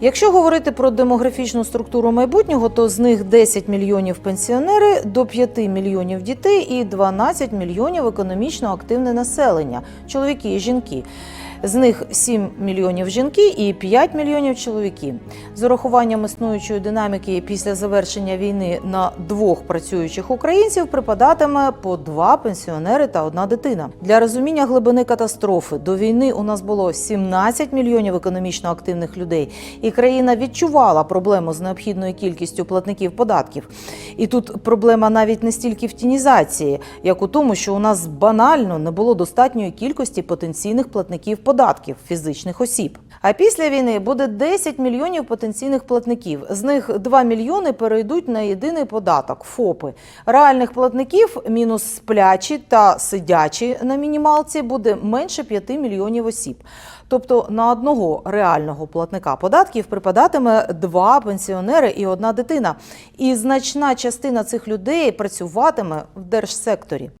Якщо говорити про демографічну структуру майбутнього, то з них 10 мільйонів пенсіонери, до 5 мільйонів дітей і 12 мільйонів економічно активне населення чоловіки і жінки. З них 7 мільйонів жінки і 5 мільйонів чоловіки. З урахуванням існуючої динаміки після завершення війни на двох працюючих українців припадатиме по два пенсіонери та одна дитина. Для розуміння глибини катастрофи до війни у нас було 17 мільйонів економічно активних людей, і країна відчувала проблему з необхідною кількістю платників податків. І тут проблема навіть не стільки в тінізації, як у тому, що у нас банально не було достатньої кількості потенційних платників податків фізичних осіб. А після війни буде 10 мільйонів потенційних платників. З них 2 мільйони перейдуть на єдиний податок ФОПи. Реальних платників мінус сплячі та сидячі на мінімалці буде менше 5 мільйонів осіб. Тобто на одного реального платника податків припадатиме два пенсіонери і одна дитина. І значна частина цих людей працюватиме в держсекторі.